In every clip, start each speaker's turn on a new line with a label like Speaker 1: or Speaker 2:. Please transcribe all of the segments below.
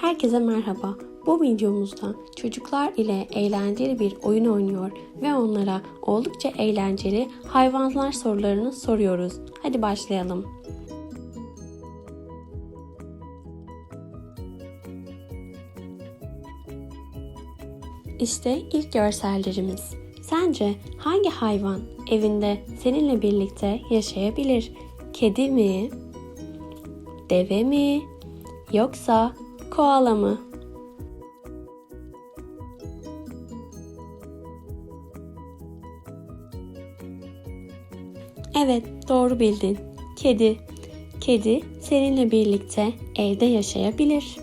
Speaker 1: Herkese merhaba. Bu videomuzda çocuklar ile eğlenceli bir oyun oynuyor ve onlara oldukça eğlenceli hayvanlar sorularını soruyoruz. Hadi başlayalım. İşte ilk görsellerimiz. Sence hangi hayvan evinde seninle birlikte yaşayabilir? Kedi mi? Deve mi? Yoksa koala mı? Evet, doğru bildin. Kedi. Kedi seninle birlikte evde yaşayabilir.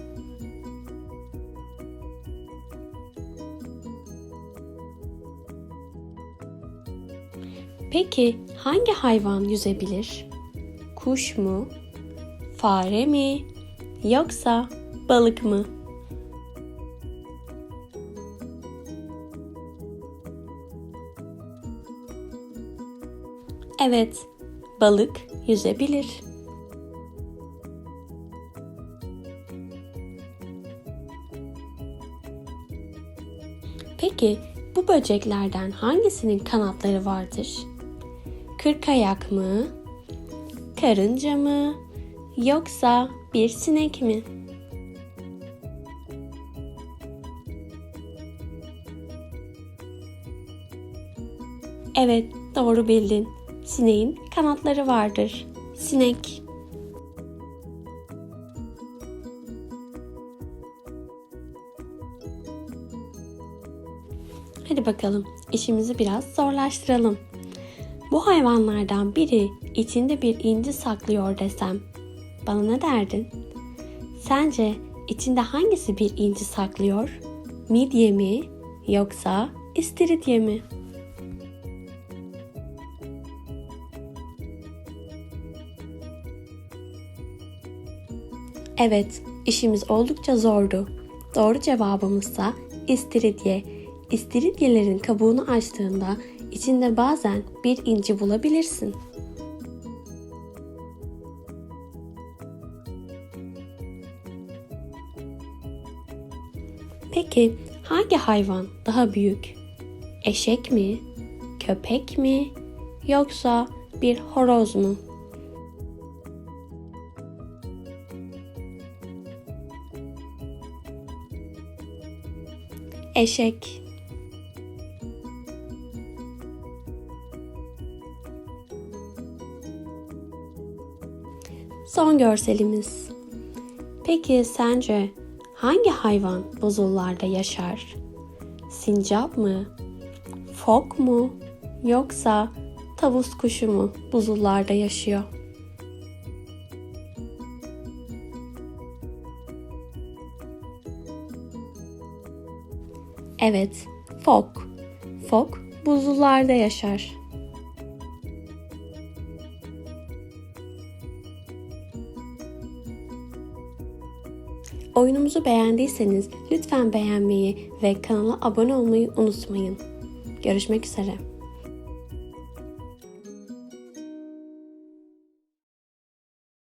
Speaker 1: Peki hangi hayvan yüzebilir? Kuş mu? Fare mi? Yoksa balık mı? Evet, balık yüzebilir. Peki bu böceklerden hangisinin kanatları vardır? Kırkayak mı? Karınca mı? Yoksa bir sinek mi? Evet, doğru bildin. Sineğin kanatları vardır. Sinek. Hadi bakalım, işimizi biraz zorlaştıralım. Bu hayvanlardan biri içinde bir inci saklıyor desem, bana ne derdin? Sence içinde hangisi bir inci saklıyor? Midye mi yoksa istiridye mi? Evet, işimiz oldukça zordu. Doğru cevabımızsa istiridye. İstiridyelerin kabuğunu açtığında içinde bazen bir inci bulabilirsin. Peki hangi hayvan daha büyük? Eşek mi? Köpek mi? Yoksa bir horoz mu? Eşek. Son görselimiz. Peki sence hangi hayvan buzullarda yaşar? Sincap mı? Fok mu? Yoksa tavus kuşu mu buzullarda yaşıyor? Evet, fok. Fok buzullarda yaşar. Oyunumuzu beğendiyseniz lütfen beğenmeyi ve kanala abone olmayı unutmayın. Görüşmek üzere.